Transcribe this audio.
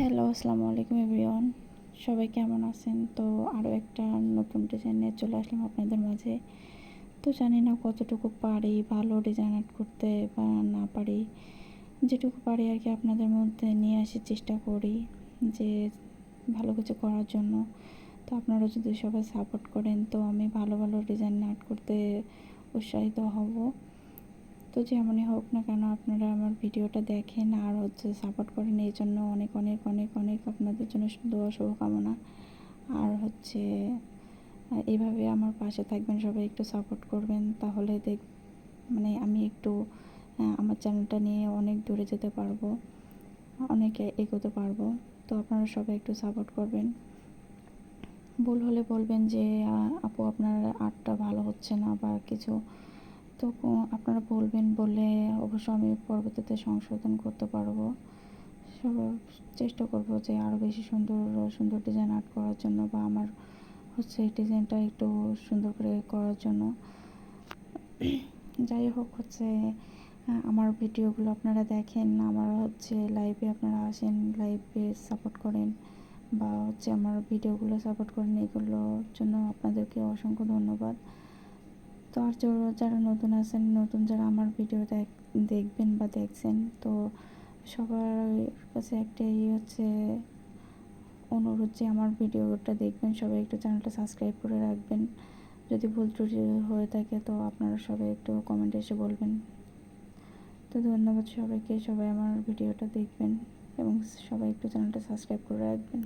Hello, আসসালামু আলাইকুম everyone. সবাই কেমন আছেন? তো আরও একটা নতুন ডিজাইন নিয়ে চলে আসলাম আপনাদের মাঝে। তো জানি না কতটুকু পারি ভালো ডিজাইন আর্ট করতে বা না পারি। যেটুকু পারি আর কি আপনাদের মধ্যে নিয়ে আসার চেষ্টা করি যে ভালো কিছু করার জন্য। তো আপনারা যদি সবাই সাপোর্ট করেন, তো আমি ভালো ভালো ডিজাইন আর্ট করতে উৎসাহিত হব। তো যেমনই হোক না কেন আপনারা আমার ভিডিওটা দেখেন আর হচ্ছে সাপোর্ট করেন, এই জন্য অনেক অনেক অনেক অনেক আপনাদের জন্য দোয়া, শুভকামনা। আর হচ্ছে এইভাবে আমার পাশে থাকবেন, সবাই একটু সাপোর্ট করবেন, তাহলে দেখ মানে আমি একটু আমার চ্যানেলটা নিয়ে অনেক দূরে যেতে পারব, অনেক এগোতে পারব। তো আপনারা সবাই একটু সাপোর্ট করবেন। ভুল হলে বলবেন যে আপু আপনার আর্টটা ভালো হচ্ছে না বা কিছু। তো আপনারা বলবেন বলে অবশ্য আমি পরবর্তীতে সংশোধন করতে পারব। সবার চেষ্টা করব যে আরও বেশি সুন্দর সুন্দর ডিজাইন আর্ট করার জন্য বা আমার হচ্ছে এই ডিজাইনটা একটু সুন্দর করে করার জন্য। যাই হোক হচ্ছে আমার ভিডিওগুলো আপনারা দেখেন, আমার হচ্ছে লাইভে আপনারা আসেন লাইভে সাপোর্ট করেন বা হচ্ছে আমার ভিডিওগুলো সাপোর্ট করেন, এগুলোর জন্য আপনাদেরকে অসংখ্য ধন্যবাদ। তো আর যারা নতুন আছেন, নতুন যারা আমার ভিডিও দেখবেন বা দেখছেন, তো সবার কাছে একটাই হচ্ছে অনুরোধ যে আমার ভিডিওটা দেখবেন, সবাই একটু চ্যানেলটা সাবস্ক্রাইব করে রাখবেন। যদি ভুল ত্রুটি হয়ে থাকে, তো আপনারা সবাই একটু কমেন্টে এসে বলবেন। তো ধন্যবাদ সবাইকে, সবাই আমার ভিডিওটা দেখবেন এবং সবাই একটু চ্যানেলটা সাবস্ক্রাইব করে রাখবেন।